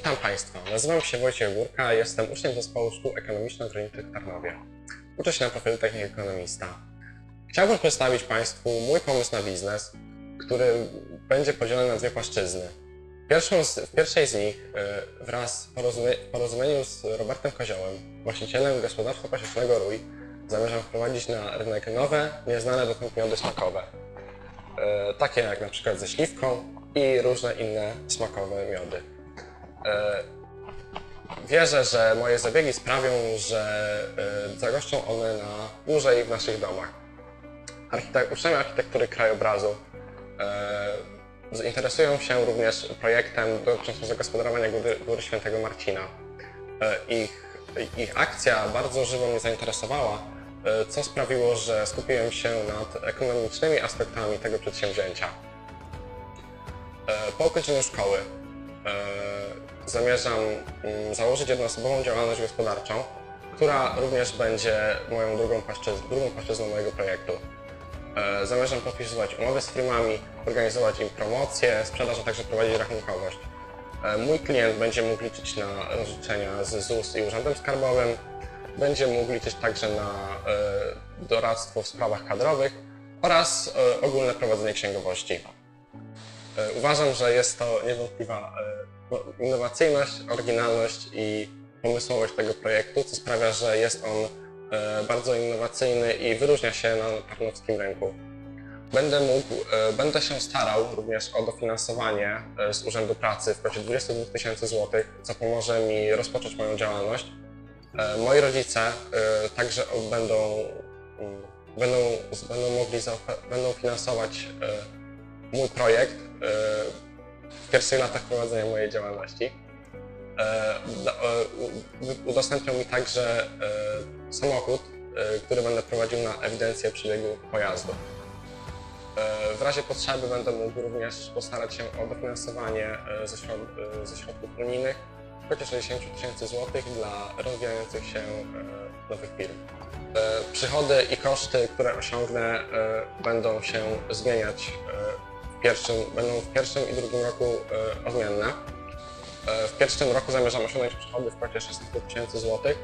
Witam Państwa, nazywam się Wojciech Górka, jestem uczniem zespołu szkół ekonomiczno-rolniczych w Tarnowie. Uczę się na profilu technik ekonomista. Chciałbym przedstawić Państwu mój pomysł na biznes, który będzie podzielony na dwie płaszczyzny. Pierwszą z, w pierwszej z nich e, wraz w porozumie, porozumieniu z Robertem Koziołem, właścicielem gospodarstwa pasiecznego Rój, zamierzam wprowadzić na rynek nowe, nieznane dotąd miody smakowe. E, takie jak na przykład ze śliwką i różne inne smakowe miody. E, Wierzę, że moje zabiegi sprawią, że e, zagoszczą one na dłużej w naszych domach. Architek- uczniowie architektury krajobrazu e, zainteresują się również projektem dotyczącym zagospodarowania Góry, Góry Świętego Marcina. Ich, ich akcja bardzo żywo mnie zainteresowała, co sprawiło, że skupiłem się nad ekonomicznymi aspektami tego przedsięwzięcia. Po ukończeniu szkoły zamierzam mm, założyć jednoosobową działalność gospodarczą, która również będzie moją drugą, płaszczyz- drugą płaszczyzną mojego projektu. E, Zamierzam podpisywać umowy z firmami, organizować im promocje, sprzedaż, a także prowadzić rachunkowość. E, Mój klient będzie mógł liczyć na rozliczenia z ZUS i Urzędem Skarbowym, będzie mógł liczyć także na e, doradztwo w sprawach kadrowych oraz ogólne prowadzenie księgowości. Uważam, że jest to niewątpliwa innowacyjność, oryginalność i pomysłowość tego projektu, co sprawia, że jest on e, bardzo innowacyjny i wyróżnia się na tarnowskim rynku. Będę mógł, e, będę się starał również o dofinansowanie e, z Urzędu Pracy w kwocie 22 tysięcy złotych, co pomoże mi rozpocząć moją działalność. Moi rodzice także będą, mm, będą, będą mogli będą finansować mój projekt w pierwszych latach prowadzenia mojej działalności. E, da- e, Udostępnią mi także e, samochód, który będę prowadził na ewidencję przebiegu pojazdu. W razie potrzeby będę mógł również postarać się o dofinansowanie ze, środ ze środków unijnych kwocie 60 tysięcy złotych dla rozwijających się nowych firm. Przychody i koszty, które osiągnę, będą się zmieniać pierwszym, będą w pierwszym i drugim roku e, odmienne. E, W pierwszym roku zamierzam osiągnąć przychody w kwocie 16 tysięcy złotych,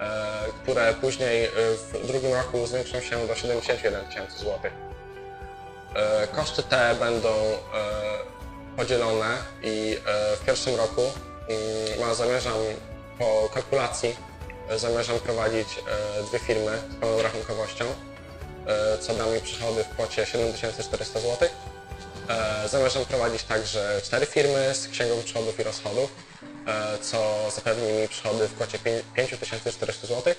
e, które później w drugim roku zwiększą się do 71 tysięcy złotych. Koszty te będą podzielone i w pierwszym roku mm, zamierzam po kalkulacji zamierzam prowadzić dwie firmy z pełną rachunkowością, co da mi przychody w kwocie 7400 zł. E, Zamierzam prowadzić także cztery firmy z księgą przychodów i rozchodów, e, co zapewni mi przychody w kwocie pię- 5400 zł.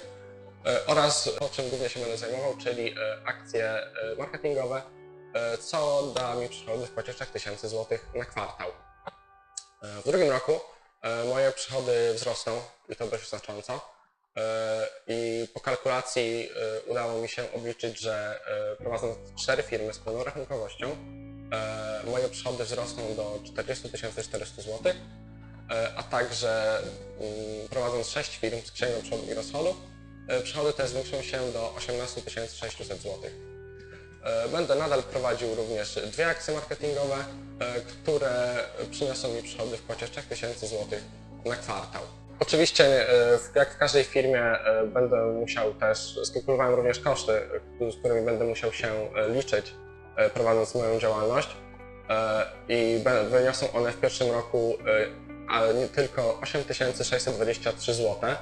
E, oraz o czym głównie się będę zajmował, czyli akcje marketingowe, co da mi przychody w kwocie 3000 zł na kwartał. W drugim roku moje przychody wzrosną i to dość znacząco. I po kalkulacji udało mi się obliczyć, że prowadząc cztery firmy z pełną rachunkowością, moje przychody wzrosną do 40 400 zł, e, a także mm, prowadząc sześć firm z księgą przychodów i rozchodów, e, przychody te zwiększą się do 18 600 zł. E, Będę nadal prowadził również dwie akcje marketingowe, e, które przyniosą mi przychody w kwocie 3000 zł na kwartał. Oczywiście, e, jak w każdej firmie, e, będę musiał też, skalkulowałem również koszty, e, z którymi będę musiał się e, liczyć, e, prowadząc moją działalność e, i wyniosą one w pierwszym roku e, ale nie tylko 8623 zł, e,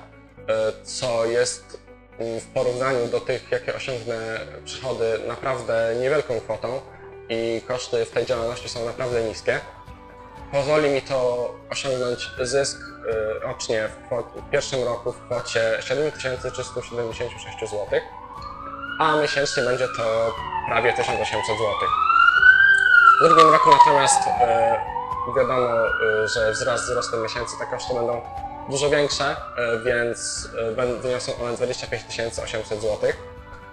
co jest mm, w porównaniu do tych, jakie osiągnę przychody, naprawdę niewielką kwotą i koszty w tej działalności są naprawdę niskie. Pozwoli mi to osiągnąć zysk rocznie w, w pierwszym roku w kwocie 7376 zł, a miesięcznie będzie to prawie 1800 zł. W drugim roku natomiast y, wiadomo, y, że wzrast z wzrostem miesięcy te koszty będą dużo większe, y, więc wyniosą one 25 800 zł.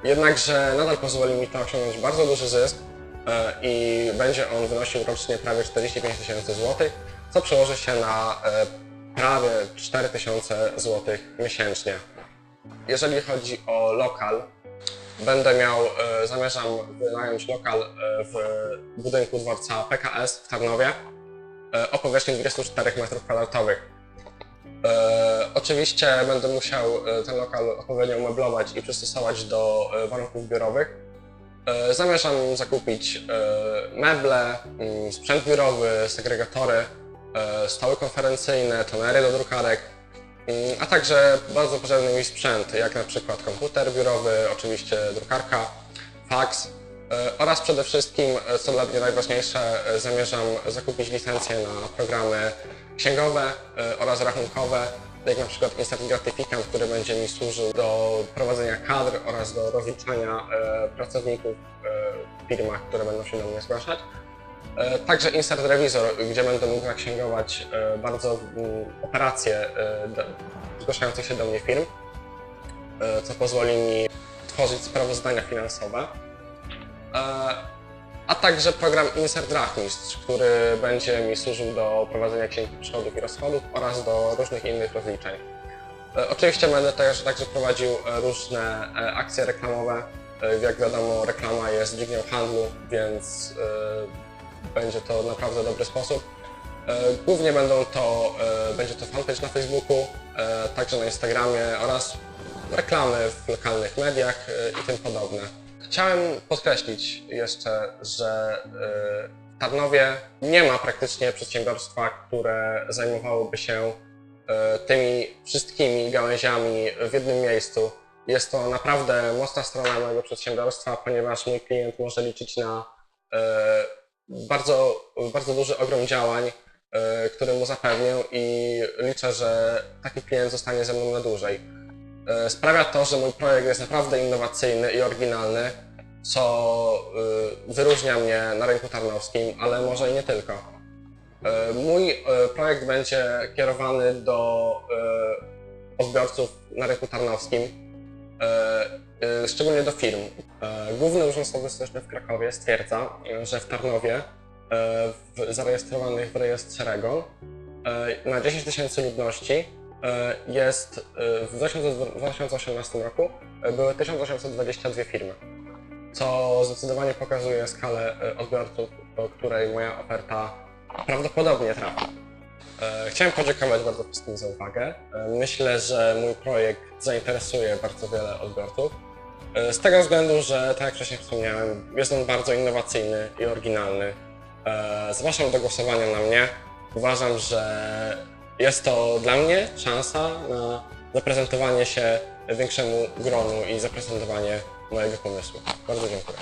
Jednakże nadal pozwoli mi to osiągnąć bardzo duży zysk e, i będzie on wynosił rocznie prawie 45 tysięcy złotych, co przełoży się na e, prawie 4 tysiące złotych miesięcznie. Jeżeli chodzi o lokal, będę miał, e, zamierzam wynająć lokal e, w budynku dworca PKS w Tarnowie. e, o powierzchni 24 m2. E, oczywiście będę musiał ten lokal odpowiednio umeblować i przystosować do warunków biurowych. Zamierzam zakupić meble, mm, sprzęt biurowy, segregatory, stoły konferencyjne, tonery do drukarek, a także bardzo potrzebny mi sprzęt, jak na przykład komputer biurowy, oczywiście drukarka, fax e, oraz przede wszystkim, e, co dla mnie najważniejsze, e, zamierzam zakupić licencje na programy księgowe oraz rachunkowe, jak na przykład Instant Gratificant, który będzie mi służył do prowadzenia kadr oraz do rozliczania pracowników w firmach, które będą się do mnie zgłaszać. E, Także Insert Revisor, gdzie będę mógł zaksięgować e, bardzo operacje e, zgłaszających się do mnie firm, co pozwoli mi tworzyć sprawozdania finansowe. A także program Insert Rachmistrz, który będzie mi służył do prowadzenia księgi przychodów i rozchodów oraz do różnych innych rozliczeń. Oczywiście będę też także prowadził różne akcje reklamowe. Jak wiadomo, reklama jest dźwignią handlu, więc będzie to naprawdę dobry sposób. E, Głównie będą to, e, będzie to fanpage na Facebooku, e, także na Instagramie oraz reklamy w lokalnych mediach i tym podobne. Chciałem podkreślić jeszcze, że w Tarnowie nie ma praktycznie przedsiębiorstwa, które zajmowałoby się tymi wszystkimi gałęziami w jednym miejscu. Jest to naprawdę mocna strona mojego przedsiębiorstwa, ponieważ mój klient może liczyć na bardzo, bardzo duży ogrom działań, e, który mu zapewnię i liczę, że taki klient zostanie ze mną na dłużej. E, Sprawia to, że mój projekt jest naprawdę innowacyjny i oryginalny, co y, wyróżnia mnie na rynku tarnowskim, ale może i nie tylko. E, Mój e, projekt będzie kierowany do e, odbiorców na rynku tarnowskim, e, e, szczególnie do firm. E, Główny Urząd Statystyczny w Krakowie stwierdza, e, że w Tarnowie, w zarejestrowanych w rejestrze REGO, e, na 10 tysięcy ludności jest w 2018 roku były 1822 firmy, co zdecydowanie pokazuje skalę odbiorców, do której moja oferta prawdopodobnie trafi. Chciałem podziękować bardzo wszystkim za uwagę. Myślę, że mój projekt zainteresuje bardzo wiele odbiorców. E, Z tego względu, że tak jak wcześniej wspomniałem, jest on bardzo innowacyjny i oryginalny. E, Zapraszam do głosowania na mnie. Uważam, że jest to dla mnie szansa na zaprezentowanie się większemu gronu i zaprezentowanie mojego pomysłu. Bardzo dziękuję.